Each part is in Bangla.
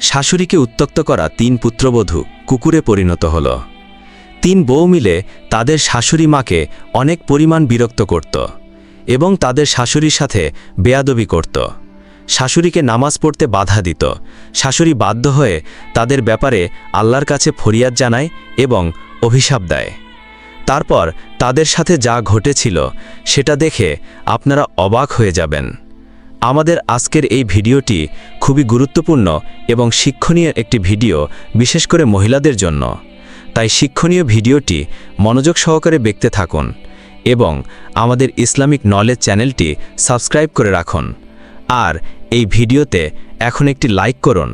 শাশুড়িকে উত্তক্ত করা তিন পুত্রবধূ কুকুরে পরিণত হল। তিন বউ মিলে তাদের শাশুড়ি মাকে অনেক পরিমাণ বিরক্ত করত এবং তাদের শাশুড়ির সাথে বেয়াদবি করত। শাশুড়িকে নামাজ পড়তে বাধা দিত। শাশুড়ি বাধ্য হয়ে তাদের ব্যাপারে আল্লাহর কাছে ফরিয়াদ জানায় এবং অভিশাপ দেয়। তারপর তাদের সাথে যা ঘটেছিল সেটা দেখে আপনারা অবাক হয়ে যাবেন। আমাদের আজকের এই ভিডিওটি খুবই গুরুত্বপূর্ণ এবং শিক্ষণীয় একটি ভিডিও, বিশেষ করে মহিলাদের জন্য। তাই শিক্ষণীয় ভিডিওটি মনোযোগ সহকারে দেখতে থাকুন এবং আমাদের ইসলামিক নলেজ চ্যানেলটি সাবস্ক্রাইব করে রাখুন। আর এই ভিডিওতে এখন একটি লাইক করুন।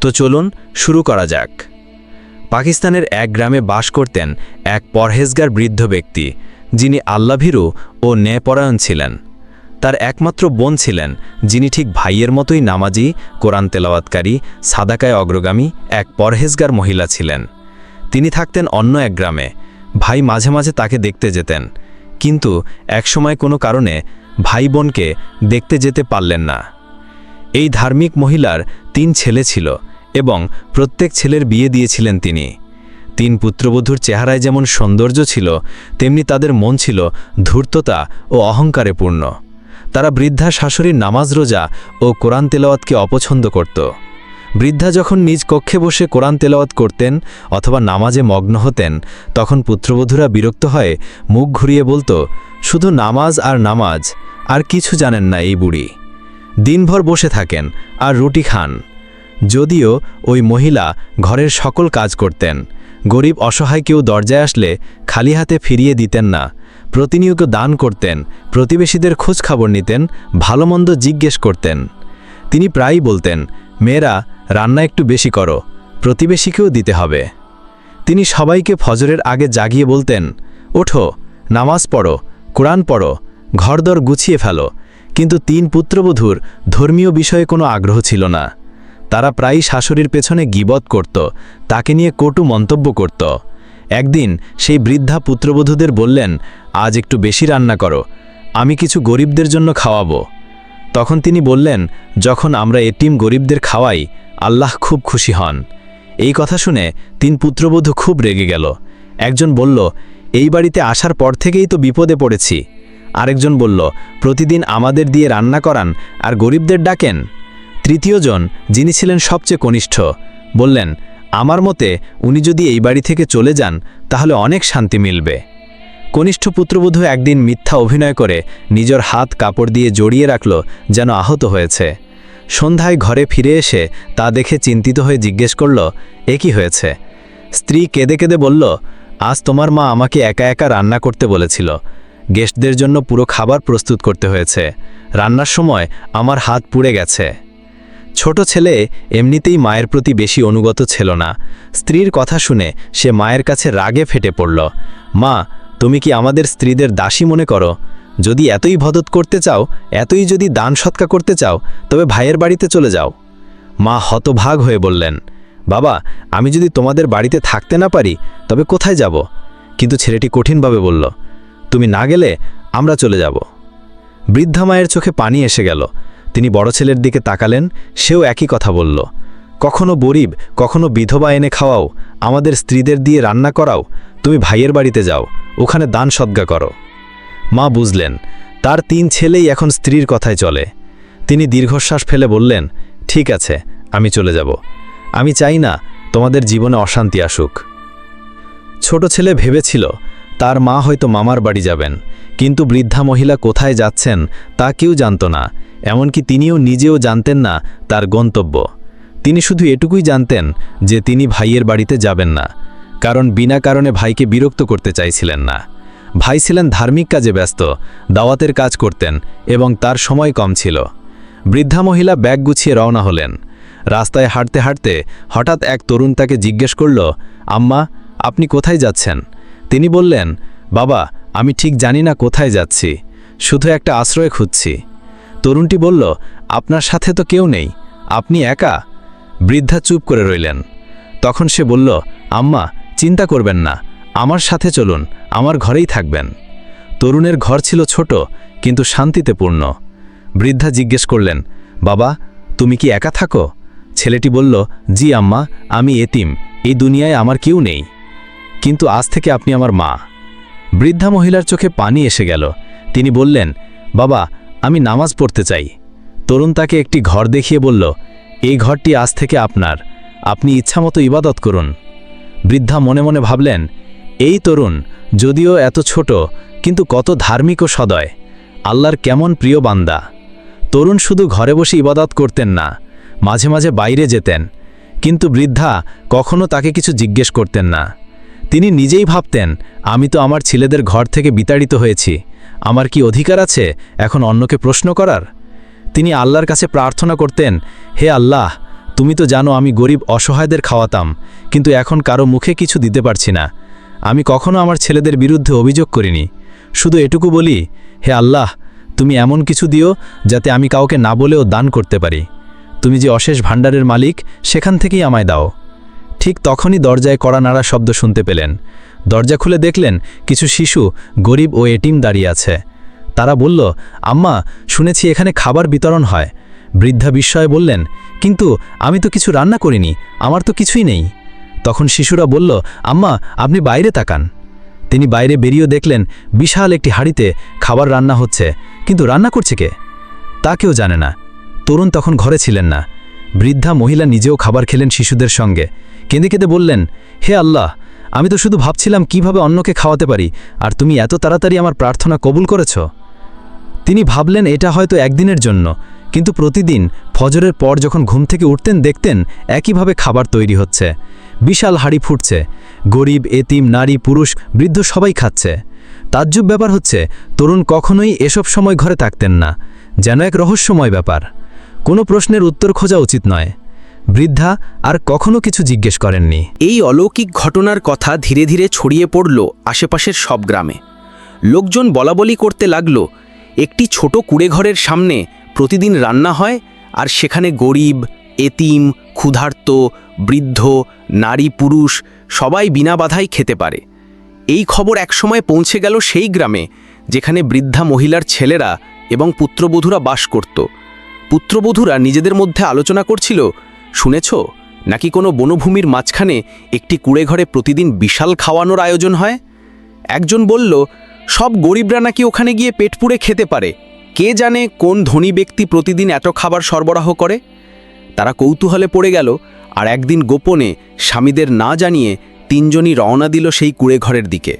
তো চলুন শুরু করা যাক। পাকিস্তানের এক গ্রামে বাস করতেন এক পরহেজগার বৃদ্ধ ব্যক্তি, যিনি আল্লাভীরু ও ন্যায়পরায়ণ ছিলেন। তার একমাত্র বোন ছিলেন, যিনি ঠিক ভাইয়ের মতোই নামাজি, কোরআন তেলাওয়াতকারী, সাদাকায় অগ্রগামী এক পরহেজগার মহিলা ছিলেন। তিনি থাকতেন অন্য এক গ্রামে। ভাই মাঝে মাঝে তাকে দেখতে যেতেন। কিন্তু একসময় কোনো কারণে ভাই বোনকে দেখতে যেতে পারলেন না। এই ধার্মিক মহিলার তিন ছেলে ছিল এবং প্রত্যেক ছেলের বিয়ে দিয়েছিলেন তিনি। তিন পুত্রবধূর চেহারায় যেমন সৌন্দর্য ছিল, তেমনি তাদের মন ছিল ধূর্ততা ও অহংকারে পূর্ণ তারা বৃদ্ধা শাশুড়ির নামাজ রোজা ও কোরআন তেলাওয়াতকে অপছন্দ করত। বৃদ্ধা যখন নিজ কক্ষে বসে কোরআন তেলাওয়াত করতেন অথবা নামাজে মগ্ন হতেন, তখন পুত্রবধূরা বিরক্ত হয়ে মুখ ঘুরিয়ে বলতো, শুধু নামাজ আর নামাজ, আর কিছু জানেন না এই বুড়ি। দিনভর বসে থাকেন আর রুটি খান। যদিও ওই মহিলা ঘরের সকল কাজ করতেন, গরিব অসহায় কেউ দরজায় আসলে খালি হাতে ফিরিয়ে দিতেন না প্রতিনিয়ত দান করতেন, প্রতিবেশীদের খোঁজ খবর নিতেন, ভালোমন্দ জিজ্ঞেস করতেন। তিনি প্রায়ই বলতেন, মেয়েরা, রান্না একটু বেশি করো, প্রতিবেশীকেও দিতে হবে। তিনি সবাইকে ফজরের আগে জাগিয়ে বলতেন, ওঠো, নামাজ পড়ো, কোরআন পড়ো, ঘরদর গুছিয়ে ফেলো। কিন্তু তিন পুত্রবধূর ধর্মীয় বিষয়ে কোনো আগ্রহ ছিল না। তারা প্রায়ই শাশুড়ির পেছনে গিবত করত, তাকে নিয়ে কটু মন্তব্য করত। একদিন সেই বৃদ্ধা পুত্রবধূদের বললেন, আজ একটু বেশি রান্না করো, আমি কিছু গরিবদের জন্য খাওয়াবো। তখন তিনি বললেন, যখন আমরা এটিম গরিবদের খাওয়াই, আল্লাহ খুব খুশি হন। এই কথা শুনে তিন পুত্রবধূ খুব রেগে গেল। একজন বলল, এই বাড়িতে আসার পর থেকেই তো বিপদে পড়েছি। আরেকজন বলল, প্রতিদিন আমাদের দিয়ে রান্না করান আর গরিবদের ডাকেন? তৃতীয়জন, যিনি ছিলেন সবচেয়ে কনিষ্ঠ, বললেন আমার মতে উনি যদি এই বাড়ি থেকে চলে যান, তাহলে অনেক শান্তি মিলবে। কনিষ্ঠ পুত্রবধূ একদিন মিথ্যা অভিনয় করে নিজের হাত কাপড় দিয়ে জড়িয়ে রাখল, যেন আহত হয়েছে। সন্ধ্যায় ঘরে ফিরে এসে তা দেখে চিন্তিত হয়ে জিজ্ঞেস করল, এ কি হয়েছে? স্ত্রী কেঁদে কেঁদে বলল, আজ তোমার মা আমাকে একা একা রান্না করতে বলেছিল। গেস্টদের জন্য পুরো খাবার প্রস্তুত করতে হয়েছে। রান্নার সময় আমার হাত পুড়ে গেছে। ছোট ছেলে এমনিতেই মায়ের প্রতি বেশি অনুগত ছিল না। স্ত্রীর কথা শুনে সে মায়ের কাছে রাগে ফেটে পড়ল। মা, তুমি কি আমাদের স্ত্রীদের দাসী মনে করো? যদি এতই ভদত করতে চাও, এতই যদি দান সৎকা করতে চাও, তবে ভাইয়ের বাড়িতে চলে যাও। মা হতভাগ হয়ে বললেন, বাবা, আমি যদি তোমাদের বাড়িতে থাকতে না পারি, তবে কোথায় যাব? কিন্তু ছেলেটি কঠিনভাবে বলল, তুমি না গেলে আমরা চলে যাব। বৃদ্ধা মায়ের চোখে পানি এসে গেল। তিনি বড় ছেলের দিকে তাকালেন, সেও একই কথা বলল, কখনো গরিব, কখনো বিধবা এনে খাওয়াও, আমাদের স্ত্রীদের দিয়ে রান্না করাও, তুমি ভাইয়ের বাড়িতে যাও, ওখানে দান সদ্গা করো। মা বুঝলেন, তার তিন ছেলেই এখন স্ত্রীর কথায় চলে। তিনি দীর্ঘশ্বাস ফেলে বললেন, ঠিক আছে, আমি চলে যাব। আমি চাই না তোমাদের জীবনে অশান্তি আসুক। ছোট ছেলে ভেবেছিল, তার মা হয়তো মামার বাড়ি যাবেন, কিন্তু বৃদ্ধা মহিলা কোথায় যাচ্ছেন তা কেউ জানত না। এমনকি তিনিও নিজেও জানতেন না তার গন্তব্য। তিনি শুধু এটুকুই জানতেন যে তিনি ভাইয়ের বাড়িতে যাবেন না, কারণ বিনা কারণে ভাইকে বিরক্ত করতে চাইছিলেন না। ভাই ছিলেন ধার্মিক কাজে ব্যস্ত, দাওয়াতের কাজ করতেন এবং তার সময় কম ছিল। বৃদ্ধা মহিলা ব্যাগ গুছিয়ে রওনা হলেন। রাস্তায় হাঁটতে হাঁটতে হঠাৎ এক তরুণ তাকে জিজ্ঞেস করল, আম্মা, আপনি কোথায় যাচ্ছেন? তিনি বললেন, বাবা, আমি ঠিক জানি না কোথায় যাচ্ছি, শুধু একটা আশ্রয় খুঁজছি। তরুণটি বলল, আপনার সাথে তো কেউ নেই, আপনি একা? বৃদ্ধা চুপ করে রইলেন। তখন সে বলল, আম্মা, চিন্তা করবেন না, আমার সাথে চলুন, আমার ঘরেই থাকবেন। তরুণের ঘর ছিল ছোট, কিন্তু শান্তিতে পূর্ণ। বৃদ্ধা জিজ্ঞেস করলেন, বাবা, তুমি কি একা থাকো? ছেলেটি বলল, জি আম্মা, আমি এতিম, এই দুনিয়ায় আমার কেউ নেই। কিন্তু আজ থেকে আপনি আমার মা। বৃদ্ধা মহিলার চোখে পানি এসে গেল। তিনি বললেন, বাবা আমি নামাজ পড়তে চাই। তরুণ তাকে একটি ঘর দেখিয়ে বলল, এই ঘরটি আজ থেকে আপনার। আপনি ইচ্ছামতো ইবাদত করুন। বৃদ্ধা মনে মনে ভাবলেন, এই তরুণ যদিও এত ছোট, কিন্তু কত ধার্মিক ও সদয়। আল্লাহর কেমন প্রিয় বান্দা। তরুণ শুধু ঘরে বসে ইবাদত করতেন না, মাঝে মাঝে বাইরে যেতেন। কিন্তু বৃদ্ধা কখনো তাকে কিছু জিজ্ঞেস করতেন না। তিনি নিজেই ভাবতেন, আমি তো আমার ছেলেদের ঘর থেকে বিতাড়িত হয়েছি। আমার কি অধিকার আছে এখন অন্যকে প্রশ্ন করার? তিনি আল্লাহর কাছে প্রার্থনা করতেন, হে আল্লাহ, তুমি তো জানো আমি গরিব অসহায়দের খাওয়াতাম, কিন্তু এখন কারও মুখে কিছু দিতে পারছি না। আমি কখনো আমার ছেলেদের বিরুদ্ধে অভিযোগ করিনি। শুধু এটুকু বলি, হে আল্লাহ, তুমি এমন কিছু দিও যাতে আমি কাউকে না বলেও দান করতে পারি। তুমি যে অশেষ ভাণ্ডারের মালিক, সেখান থেকেই আমায় দাও। ঠিক তখনই দরজায় কড়া নাড়া শব্দ শুনতে পেলেন। দরজা খুলে দেখলেন কিছু শিশু, গরিব ও এটিম দাঁড়িয়ে আছে। তারা বলল, আম্মা, শুনেছি এখানে খাবার বিতরণ হয়। বৃদ্ধা বিস্ময়ে বললেন, কিন্তু আমি তো কিছু রান্না করিনি, আমার তো কিছুই নেই। তখন শিশুরা বলল, আম্মা, আপনি বাইরে তাকান। তিনি বাইরে বেরিয়েও দেখলেন বিশাল একটি হাড়িতে খাবার রান্না হচ্ছে, কিন্তু রান্না করছে কে? তা কেউ জানে না। তরুণ তখন ঘরে ছিলেন না। বৃদ্ধা মহিলা নিজেও খাবার খেলেন শিশুদের সঙ্গে। কেঁদে কেঁদে বললেন, হে আল্লাহ আমি তো শুধু ভাবছিলাম কীভাবে অন্যকে খাওয়াতে পারি, আর তুমি এত তাড়াতাড়ি আমার প্রার্থনা কবুল করেছ। তিনি ভাবলেন এটা হয়তো একদিনের জন্য, কিন্তু প্রতিদিন ফজরের পর যখন ঘুম থেকে উঠতেন দেখতেন একইভাবে খাবার তৈরি হচ্ছে। বিশাল হাড়ি ফুটছে, গরিব, এতিম, নারী, পুরুষ, বৃদ্ধ সবাই খাচ্ছে। তাজ্জব ব্যাপার হচ্ছে, তরুণ কখনোই এসব সময় ঘরে থাকতেন না, যেন এক রহস্যময় ব্যাপার। কোনো প্রশ্নের উত্তর খোঁজা উচিত নয়। বৃদ্ধা আর কখনো কিছু জিজ্ঞেস করেননি। এই অলৌকিক ঘটনার কথা ধীরে ধীরে ছড়িয়ে পড়ল আশেপাশের সব গ্রামে। লোকজন বলাবলি করতে লাগল, একটি ছোট কুড়েঘরের সামনে প্রতিদিন রান্না হয় আর সেখানে গরিব, এতিম, ক্ষুধার্ত, বৃদ্ধ, নারী, পুরুষ সবাই বিনা বাধাই খেতে পারে। এই খবর একসময় পৌঁছে গেল সেই গ্রামে, যেখানে বৃদ্ধা মহিলার ছেলেরা এবং পুত্রবধূরা বাস করত। পুত্রবধূরা নিজেদের মধ্যে আলোচনা করছিল শুনেছ? নাকি কোনো বনভূমির মাঝখানে একটি কুড়েঘরে প্রতিদিন বিশাল খাওয়ানোর আয়োজন হয়? একজন বলল, সব গরিবরা নাকি ওখানে গিয়ে পেট পুড়ে খেতে পারে। কে জানে কোন ধনী ব্যক্তি প্রতিদিন এত খাবার সরবরাহ করে? তারা কৌতূহলে পড়ে গেল, আর একদিন গোপনে স্বামীদের না জানিয়ে তিনজনই রওনা দিল সেই কুড়েঘরের দিকে।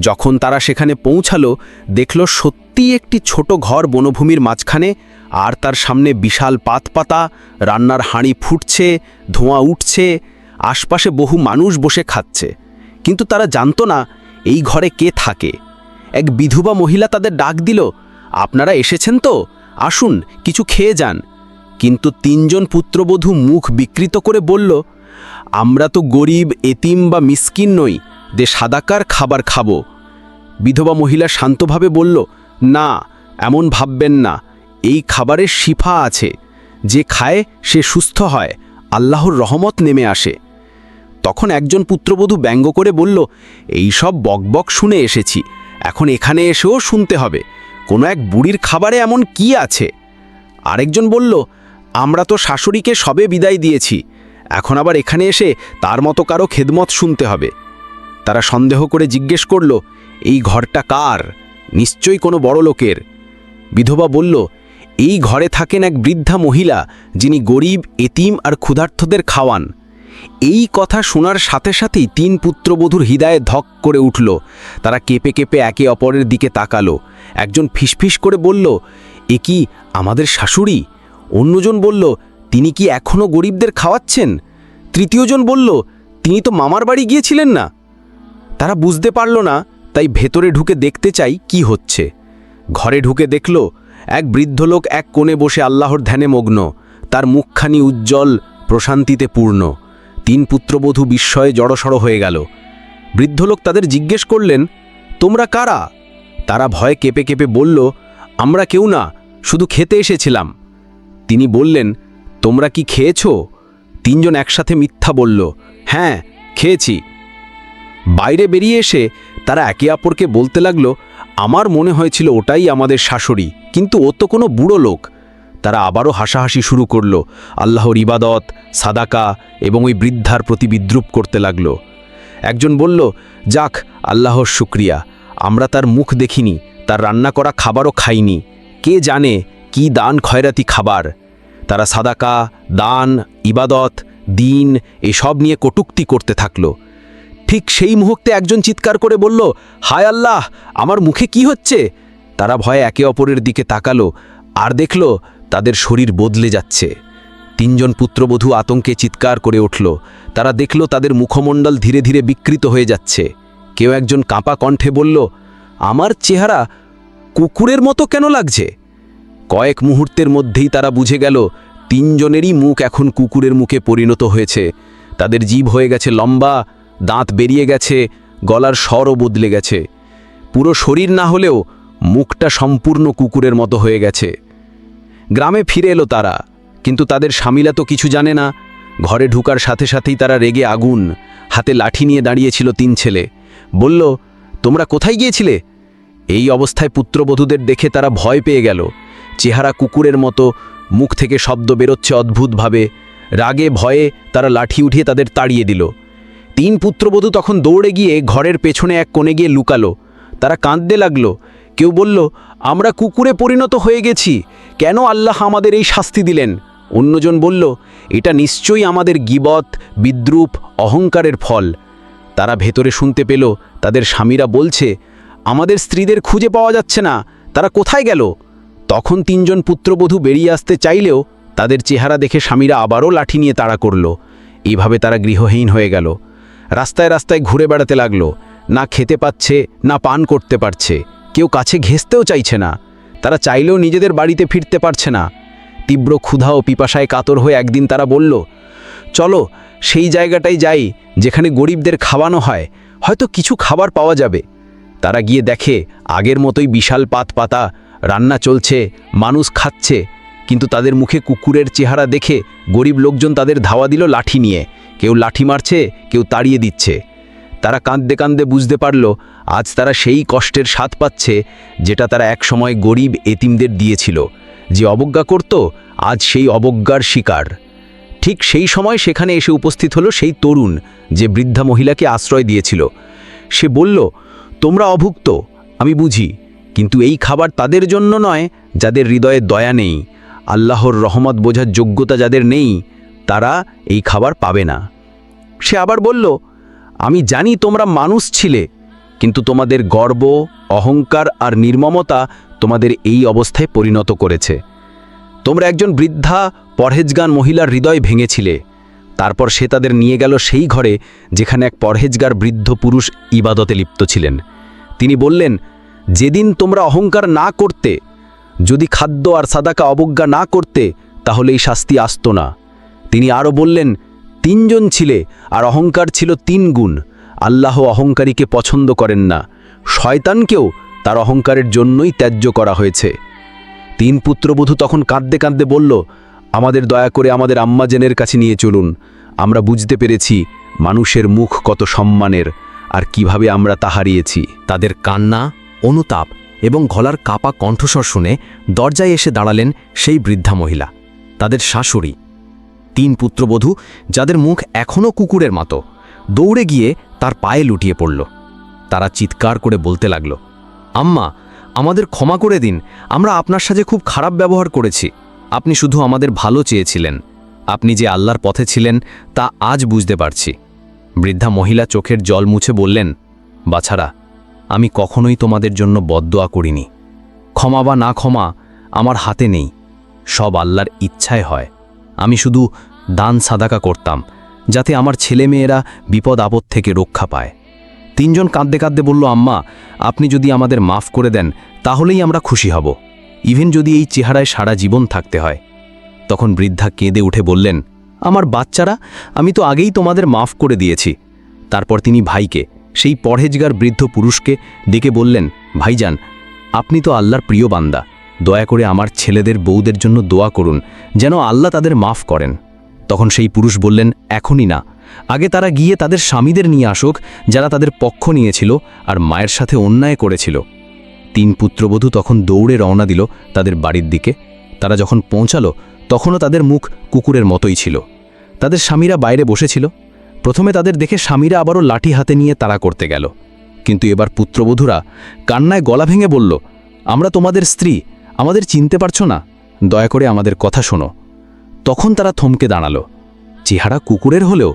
যখন তারা সেখানে পৌঁছালো, দেখল সত্যিই একটি ছোট ঘর বনভূমির মাঝখানে আর তার সামনে বিশাল পাতপাতা, রান্নার হাঁড়ি ফুটছে, ধোঁয়া উঠছে, আশপাশে বহু মানুষ বসে খাচ্ছে। কিন্তু তারা জানতো না এই ঘরে কে থাকে। এক বিধবা মহিলা তাদের ডাক দিল, আপনারা এসেছেন তো? আসুন, কিছু খেয়ে যান। কিন্তু তিনজন পুত্রবধূ মুখ বিকৃত করে বলল, আমরা তো গরিব, এতিম বা মিসকিন নই, দে সাদাকার খাবার খাব। বিধবা মহিলা শান্তভাবে বলল, না, এমন ভাববেন না। এই খাবারের শিফা আছে। যে খায়, সে সুস্থ হয়, আল্লাহর রহমত নেমে আসে। তখন একজন পুত্রবধূ ব্যঙ্গ করে বলল, এই সব বকবক শুনে এসেছি। এখন এখানে এসেও শুনতে হবে। কোনো এক বুড়ির খাবারে এমন কি আছে? আরেকজন বলল, আমরা তো শাশুড়িকে সবে বিদায় দিয়েছি। এখন আবার এখানে এসে তার মতো কারও খেদমত শুনতে হবে। তারা সন্দেহ করে জিজ্ঞেস করল, এই ঘরটা কার? নিশ্চয়ই কোনো বড় লোকের বিধবা বলল এই ঘরে থাকেন এক বৃদ্ধা মহিলা, যিনি গরিব, এতিম আর ক্ষুধার্থদের খাওয়ান। এই কথা শোনার সাথে সাথেই তিন পুত্রবধূর হৃদয়ে ধক করে উঠল। তারা কেঁপে কেঁপে একে অপরের দিকে তাকালো। একজন ফিসফিস করে বলল, এ কি আমাদের শাশুড়ি? অন্যজন বলল, তিনি কি এখনও গরিবদের খাওয়াচ্ছেন? তৃতীয়জন বলল, তিনি তো মামার বাড়ি গিয়েছিলেন না। তারা বুঝতে পারল না, তাই ভেতরে ঢুকে দেখতে চাই কি হচ্ছে। ঘরে ঢুকে দেখল এক বৃদ্ধ লোক এক কোণে বসে আল্লাহর ধ্যানে মগ্ন। তার মুখখানি উজ্জ্বল, প্রশান্তিতে পূর্ণ। তিন পুত্রবধূ বিস্ময়ে জড়সড় হয়ে গেল। বৃদ্ধ লোক তাদের জিজ্ঞেস করলেন, তোমরা কারা? তারা ভয়ে কেঁপে কেঁপে বলল, আমরা কেউ না, শুধু খেতে এসেছিলাম। তিনি বললেন, তোমরা কি খেয়েছো? তিনজন একসাথে মিথ্যা বলল হ্যাঁ খেয়েছি। বাইরে বেরিয়ে এসে তারা একে অপরকে বলতে লাগল, আমার মনে হয়েছিল ওটাই আমাদের শাশুড়ি, কিন্তু ও তো কোনো বুড়ো লোক। তারা আবারও হাসাহাসি শুরু করল, আল্লাহর ইবাদত, সাদাকা এবং ওই বৃদ্ধার প্রতি বিদ্রুপ করতে লাগল। একজন বলল, যাক, আল্লাহর শুক্রিয়া, আমরা তার মুখ দেখিনি, তার রান্না করা খাবারও খাইনি, কে জানে কি দান খয়রাতি খাবার? তারা সাদাকা, দান, ইবাদত, দিন, এসব নিয়ে কটুক্তি করতে থাকল। ঠিক সেই মুহূর্তে একজন চিৎকার করে বলল, হায় আল্লাহ, আমার মুখে কি হচ্ছে? তারা ভয়ে একে অপরের দিকে তাকালো আর দেখল তাদের শরীর বদলে যাচ্ছে। তিনজন পুত্রবধূ আতঙ্কে চিৎকার করে উঠল। তারা দেখল তাদের মুখমণ্ডল ধীরে ধীরে বিকৃত হয়ে যাচ্ছে। কেউ একজন কাঁপা কণ্ঠে বলল, আমার চেহারা কুকুরের মতো কেন লাগছে? কয়েক মুহূর্তের মধ্যেই তারা বুঝে গেল, তিনজনেরই মুখ এখন কুকুরের মুখে পরিণত হয়েছে। তাদের জীব হয়ে গেছে লম্বা দাঁত বেরিয়ে গেছে, গলার স্বরও বদলে গেছে। পুরো শরীর না হলেও মুখটা সম্পূর্ণ কুকুরের মতো হয়ে গেছে। গ্রামে ফিরে এলো তারা, কিন্তু তাদের স্বামীলা তো কিছু জানে না। ঘরে ঢুকার সাথে সাথেই তারা রেগে আগুন, হাতে লাঠি নিয়ে দাঁড়িয়েছিল তিন ছেলে। বলল, তোমরা কোথায় গিয়েছিলে? এই অবস্থায় পুত্রবধূদের দেখে তারা ভয় পেয়ে গেল। চেহারা কুকুরের মতো, মুখ থেকে শব্দ বেরোচ্ছে অদ্ভুতভাবে। রাগে ভয়ে তারা লাঠি উঠিয়ে তাদের তাড়িয়ে দিল। তিন পুত্রবধূ তখন দৌড়ে গিয়ে ঘরের পেছনে এক কোণে গিয়ে লুকালো। তারা কাঁদতে লাগল। কেউ বলল, আমরা কুকুরে পরিণত হয়ে গেছি। কেন আল্লাহ আমাদের এই শাস্তি দিলেন? অন্যজন বলল, এটা নিশ্চয়ই আমাদের গিবত, বিদ্রুপ, অহংকারের ফল। তারা ভেতরে শুনতে পেল, তাদের স্বামীরা বলছে, আমাদের স্ত্রীদের খুঁজে পাওয়া যাচ্ছে না। তারা কোথায় গেল? তখন তিনজন পুত্রবধূ বেরিয়ে আসতে চাইলেও তাদের চেহারা দেখে স্বামীরা আবারও লাঠি নিয়ে তাড়া করল। এইভাবে তারা গৃহহীন হয়ে গেল। রাস্তায় রাস্তায় ঘুরে বেড়াতে লাগল। না খেতে পাচ্ছে, না পান করতে পারছে। কেউ কাছে ঘেঁচতেও চাইছে না। তারা চাইলেও নিজেদের বাড়িতে ফিরতে পারছে না। তীব্র ক্ষুধা ও পিপাসায় কাতর হয়ে একদিন তারা বলল, চলো, সেই জায়গাটাই যাই, যেখানে গরিবদের খাওয়ানো হয়। হয়তো কিছু খাবার পাওয়া যাবে। তারা গিয়ে দেখে, আগের মতোই বিশাল পাত পাতা, রান্না চলছে, মানুষ খাচ্ছে। কিন্তু তাদের মুখে কুকুরের চেহারা দেখে গরিব লোকজন তাদের ধাওয়া দিল লাঠি নিয়ে। কেউ লাঠি মারছে, কেউ তাড়িয়ে দিচ্ছে। তারা কাঁদতে কাঁদতে বুঝতে পারল, আজ তারা সেই কষ্টের স্বাদ পাচ্ছে যেটা তারা একসময় গরিব এতিমদের দিয়েছিল। যে অবজ্ঞা করত, আজ সেই অবজ্ঞার শিকার। ঠিক সেই সময় সেখানে এসে উপস্থিত হলো সেই তরুণ যে বৃদ্ধা মহিলাকে আশ্রয় দিয়েছিল। সে বলল, তোমরা অভুক্ত, আমি বুঝি, কিন্তু এই খাবার তাদের জন্য নয়, যাদের হৃদয়ে দয়া নেই। আল্লাহর রহমত বোঝার যোগ্যতা যাদের নেই তারা এই খাবার পাবে না। সে আবার বলল, আমি জানি তোমরা মানুষ ছিলে, কিন্তু তোমাদের গর্ব, অহংকার আর নির্মমতা তোমাদের এই অবস্থায় পরিণত করেছে। তোমরা একজন বৃদ্ধা, পরহেজগান মহিলার হৃদয় ভেঙেছিলে। তারপর সে তাদের নিয়ে গেল সেই ঘরে, যেখানে এক পরহেজগার বৃদ্ধ পুরুষ ইবাদতে লিপ্ত ছিলেন। তিনি বললেন, যেদিন তোমরা অহংকার না করতে, যদি খাদ্য আর সাদাকা অবজ্ঞা না করতে, তাহলে এই শাস্তি আসত না। তিনি আরও বললেন, তিনজন ছিলে, আর অহংকার ছিল তিন গুণ। আল্লাহ অহংকারীকে পছন্দ করেন না। শয়তানকেও তার অহংকারের জন্যই ত্যায্য করা হয়েছে। তিন পুত্রবধূ তখন কাঁদতে কাঁদতে বলল, আমাদের দয়া করে আমাদের আম্মাজেনের কাছে নিয়ে চলুন। আমরা বুঝতে পেরেছি মানুষের মুখ কত সম্মানের, আর কীভাবে আমরা তা হারিয়েছি। তাদের কান্না, অনুতাপ এবং গলার কাপা কণ্ঠস্বর শুনে দরজায় এসে দাঁড়ালেন সেই বৃদ্ধা মহিলা। তাদের শাশুড়ি তিন পুত্রবধূ, যাদের মুখ এখনও কুকুরের মতো। দৌড়ে গিয়ে তার পায়ে লুটিয়ে পড়ল। তারা চিৎকার করে বলতে লাগল, আম্মা, আমাদের ক্ষমা করে দিন। আমরা আপনার সাথে খুব খারাপ ব্যবহার করেছি। আপনি শুধু আমাদের ভালো চেয়েছিলেন। আপনি যে আল্লাহর পথে ছিলেন, তা আজ বুঝতে পারছি। বৃদ্ধা মহিলা চোখের জল মুছে বললেন, বাছারা, আমি কখনোই তোমাদের জন্য বদদোয়া করিনি। ক্ষমা বা না ক্ষমা আমার হাতে নেই। সব আল্লাহর ইচ্ছায় হয়। আমি শুধু দান সাদাকা করতাম, যাতে আমার ছেলেমেয়েরা বিপদ আপদ থেকে রক্ষা পায়। তিনজন কাঁদতে কাঁদতে বলল, আম্মা, আপনি যদি আমাদের মাফ করে দেন, তাহলেই আমরা খুশি হব। ইভেন যদি এই চেহারায় সারা জীবন থাকতে হয়। তখন বৃদ্ধা কেঁদে উঠে বললেন, আমার বাচ্চারা, আমি তো আগেই তোমাদের মাফ করে দিয়েছি। তারপর তিনি ভাইকে, সেই পরহেজগার বৃদ্ধ পুরুষকে ডেকে বললেন, ভাইজান, আপনি তো আল্লাহর প্রিয় বান্দা। দয়া করে আমার ছেলেদের বউদের জন্য দোয়া করুন, যেন আল্লাহ তাদের মাফ করেন। তখন সেই পুরুষ বললেন, এখনই না। আগে তারা গিয়ে তাদের স্বামীদের নিয়ে আসুক, যারা তাদের পক্ষ নিয়েছিল আর মায়ের সাথে অন্যায় করেছিল। তিন পুত্রবধূ তখন দৌড়ে রওনা দিল তাদের বাড়ির দিকে। তারা যখন পৌঁছালো, তখনও তাদের মুখ কুকুরের মতোই ছিল। তাদের স্বামীরা বাইরে বসেছিল। প্রথমে তাদের দেখে স্বামীরা আবারও লাঠি হাতে নিয়ে তারা করতে গেল। কিন্তু এবার পুত্রবধূরা কান্নায় গলা ভেঙে বলল, আমরা তোমাদের স্ত্রী আমাদের চিনতে পারছ না? দয়া করে আমাদের কথা শোনো। তখন তারা থমকে দাঁড়াল। চেহারা কুকুরের হলেও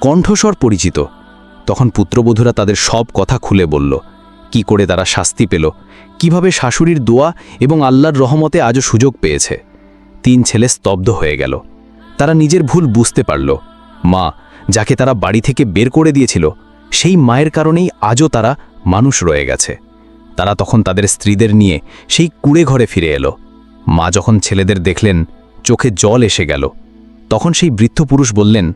কণ্ঠস্বর পরিচিত। তখন পুত্রবধূরা তাদের সব কথা খুলে বলল। কি করে তারা শাস্তি পেল? কীভাবে শাশুড়ির দোয়া এবং আল্লাহর রহমতে আজও সুযোগ পেয়েছে? তিন ছেলে স্তব্ধ হয়ে গেল। তারা নিজের ভুল বুঝতে পারল। মা, যাকে তারা বাড়ি থেকে বের করে দিয়েছিল, সেই মায়ের কারণেই আজও তারা মানুষ রয়ে গেছে। তারা তখন তাদের স্ত্রীদের নিয়ে সেই কুড়ে ঘরে ফিরে এলো। মা যখন ছেলেদের দেখলেন, চোখে জল এসে গেল। তখন সেই বৃদ্ধ পুরুষ বললেন,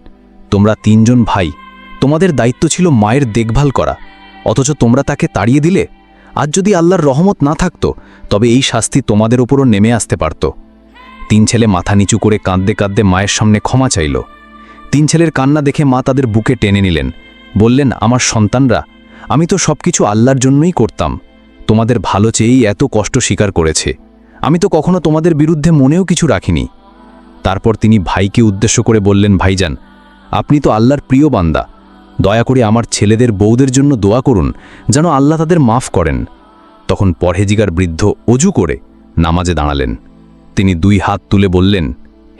তোমরা তিনজন ভাই, তোমাদের দায়িত্ব ছিল মায়ের দেখভাল করা। অথচ তোমরা তাকে তাড়িয়ে দিলে? আজ যদি আল্লাহর রহমত না থাকত, তবে এই শাস্তি তোমাদের উপরও নেমে আসতে পারত তিন ছেলে মাথা নিচু করে কাঁদতে কাঁদতে মায়ের সামনে ক্ষমা চাইল। তিন ছেলের কান্না দেখে মা তাদের বুকে টেনে নিলেন। বললেন, আমার সন্তানরা, আমি তো সব কিছু আল্লাহর জন্যই করতাম। তোমাদের ভালো চেয়েই এত কষ্ট স্বীকার করেছে। আমি তো কখনো তোমাদের বিরুদ্ধে মনেও কিছু রাখিনি। তারপর তিনি ভাইকে উদ্দেশ্য করে বললেন, ভাইজান, আপনি তো আল্লাহর প্রিয় বান্দা। দয়া করে আমার ছেলেদের বউদের জন্য দোয়া করুন, যেন আল্লাহ তাদের মাফ করেন। তখন পরহেজিগার বৃদ্ধ অজু করে নামাজে দাঁড়ালেন। তিনি দুই হাত তুলে বললেন,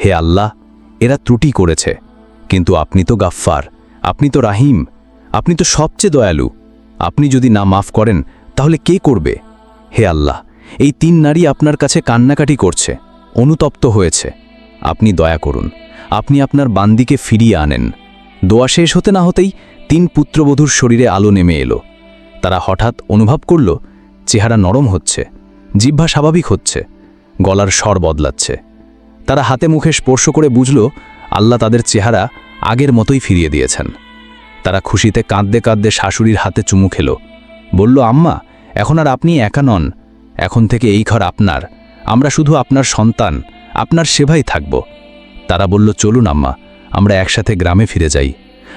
হে আল্লাহ, এরা ত্রুটি করেছে, কিন্তু আপনি তো গাফফার, আপনি তো রাহিম, আপনি তো সবচেয়ে দয়ালু। আপনি যদি না মাফ করেন তাহলে কে করবে? হে আল্লাহ, এই তিন নারী আপনার কাছে কান্নাকাটি করছে, অনুতপ্ত হয়েছে। আপনি দয়া করুন, আপনি আপনার বান্দিকে ফিরিয়ে আনেন। দোয়া শেষ হতে না হতেই তিন পুত্রবধূর শরীরে আলো নেমে এলো। তারা হঠাৎ অনুভব করল, চেহারা নরম হচ্ছে, জিহ্বা স্বাভাবিক হচ্ছে, গলার স্বর বদলাচ্ছে। তারা হাতে মুখে স্পর্শ করে বুঝল, আল্লাহ তাদের চেহারা আগের মতোই ফিরিয়ে দিয়েছেন। তারা খুশিতে কাঁদতে কাঁদতে শাশুড়ির হাতে চুমু খেল। বলল, আম্মা এখন আর আপনি একা নন। এখন থেকে এই ঘর আপনার। আমরা শুধু আপনার সন্তান, আপনার সেবাই থাকব। তারা বলল, চলুন আম্মা, আমরা একসাথে গ্রামে ফিরে যাই।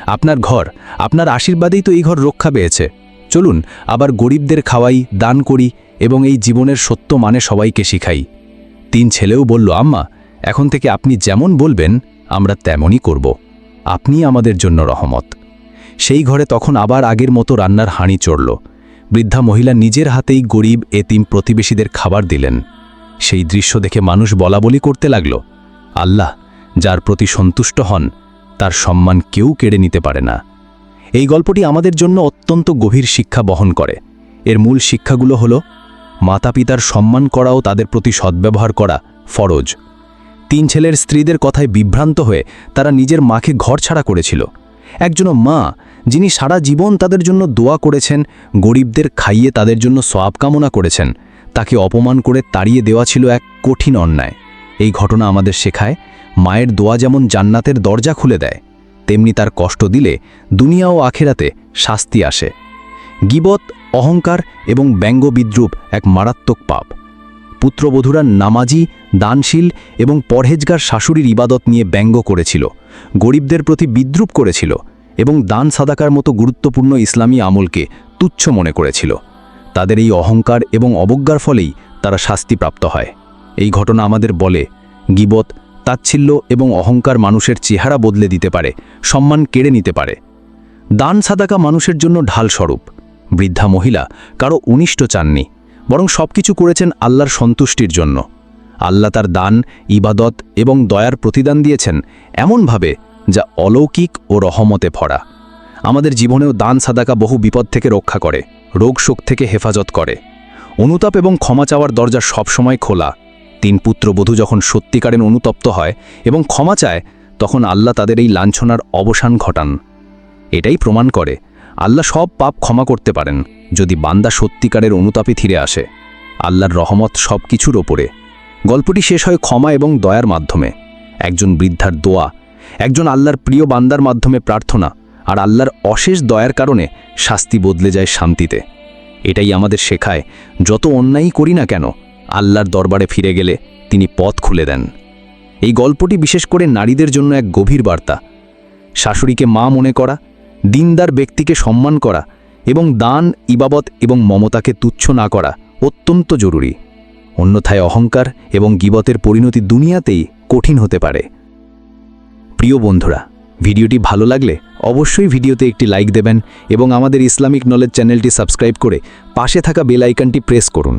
আপনার ঘর, আপনার আশীর্বাদেই তো এই ঘর রক্ষা পেয়েছে। চলুন, আবার গরিবদের খাওয়াই, দান করি এবং এই জীবনের সত্য মানে সবাইকে শিখাই। তিন ছেলেও বলল, আম্মা, এখন থেকে আপনি যেমন বলবেন, আমরা তেমনই করব। আপনি আমাদের জন্য রহমত। সেই ঘরে তখন আবার আগের মতো রান্নার হাঁড়ি চড়ল। বৃদ্ধা মহিলা নিজের হাতেই গরিব, এতিম প্রতিবেশীদের খাবার দিলেন। সেই দৃশ্য দেখে মানুষ বলাবলি করতে লাগল, আল্লাহ, যার প্রতি সন্তুষ্ট হন, তার সম্মান কেউ কেড়ে নিতে পারে না। এই গল্পটি আমাদের জন্য অত্যন্ত গভীর শিক্ষা বহন করে। এর মূল শিক্ষাগুলো হল মাতা পিতার সম্মান করাও তাদের প্রতি সদ্ব্যবহার করা ফরজ। তিন ছেলের স্ত্রীদের কথায় বিভ্রান্ত হয়ে তারা নিজের মাকে ঘর ছাড়া করেছিল। একজন মা যিনি সারা জীবন তাদের জন্য দোয়া করেছেন, গরিবদের খাইয়ে তাদের জন্য সওয়াব কামনা করেছেন, তাকে অপমান করে তাড়িয়ে দেওয়া ছিল এক কঠিন অন্যায়। এই ঘটনা আমাদের শেখায়, মায়ের দোয়া যেমন জান্নাতের দরজা খুলে দেয়, তেমনি তার কষ্ট দিলে দুনিয়া ও আখেরাতে শাস্তি আসে। গিবত, অহংকার এবং ব্যঙ্গ বিদ্রুপ এক মারাত্মক পাপ। পুত্রবধূরা নামাজি, দানশীল এবং পরহেজগার শাশুড়ির ইবাদত নিয়ে ব্যঙ্গ করেছিল, গরিবদের প্রতি বিদ্রুপ করেছিল এবং দান সাদাকার মতো গুরুত্বপূর্ণ ইসলামী আমলকে তুচ্ছ মনে করেছিল। তাদের এই অহংকার এবং অবজ্ঞার ফলেই তারা শাস্তিপ্রাপ্ত হয়। এই ঘটনা আমাদের বলে, গিবত, তাচ্ছিল্য এবং অহংকার মানুষের চেহারা বদলে দিতে পারে, সম্মান কেড়ে নিতে পারে। দান সাদাকা মানুষের জন্য ঢাল স্বরূপ বৃদ্ধা মহিলা কারও উনিষ্ট চাননি, বরং সবকিছু করেছেন আল্লাহর সন্তুষ্টির জন্য। আল্লাহ তার দান, ইবাদত এবং দয়ার প্রতিদান দিয়েছেন, এমনভাবে যা অলৌকিক ও রহমতে ভরা। আমাদের জীবনেও দান সাদাকা বহু বিপদ থেকে রক্ষা করে রোগ শোক থেকে হেফাজত করে। অনুতাপ এবং ক্ষমা চাওয়ার দরজা সবসময় খোলা। তিন পুত্রবধূ যখন সত্যিকারের অনুতপ্ত হয় এবং ক্ষমা চায়, তখন আল্লাহ তাদের এই লাঞ্ছনার অবসান ঘটান। এটাই প্রমাণ করে, আল্লাহ সব পাপ ক্ষমা করতে পারেন, যদি বান্দা সত্যিকারের অনুতাপে ফিরে আসে। আল্লাহর রহমত সব কিছুর ওপরে। গল্পটি শেষ হয় ক্ষমা এবং দয়ার মাধ্যমে। একজন বৃদ্ধার দোয়া একজন আল্লাহর প্রিয় বান্দার মাধ্যমে প্রার্থনা আর আল্লাহর অশেষ দয়ার কারণে শাস্তি বদলে যায় শান্তিতে। এটাই আমাদের শেখায়, যত অন্যায়ই করি না কেন, আল্লাহর দরবারে ফিরে গেলে তিনি পথ খুলে দেন। এই গল্পটি বিশেষ করে নারীদের জন্য এক গভীর বার্তা। শাশুড়িকে মা মনে করা, দিনদার ব্যক্তিকে সম্মান করা এবং দান ইবাবত এবং মমতাকে তুচ্ছ না করা অত্যন্ত জরুরি। অন্যথায় অহংকার এবং গিবতের পরিণতি দুনিয়াতেই কঠিন হতে পারে। প্রিয় বন্ধুরা, ভিডিওটি ভালো লাগলে অবশ্যই ভিডিওতে একটি লাইক দেবেন এবং আমাদের ইসলামিক নলেজ চ্যানেলটি সাবস্ক্রাইব করে পাশে থাকা বেল আইকনটি প্রেস করুন।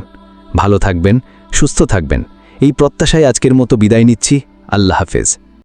ভালো থাকবেন, সুস্থ থাকবেন। এই প্রত্যাশায় আজকের মতো বিদায় নিচ্ছি। আল্লাহ হাফেজ।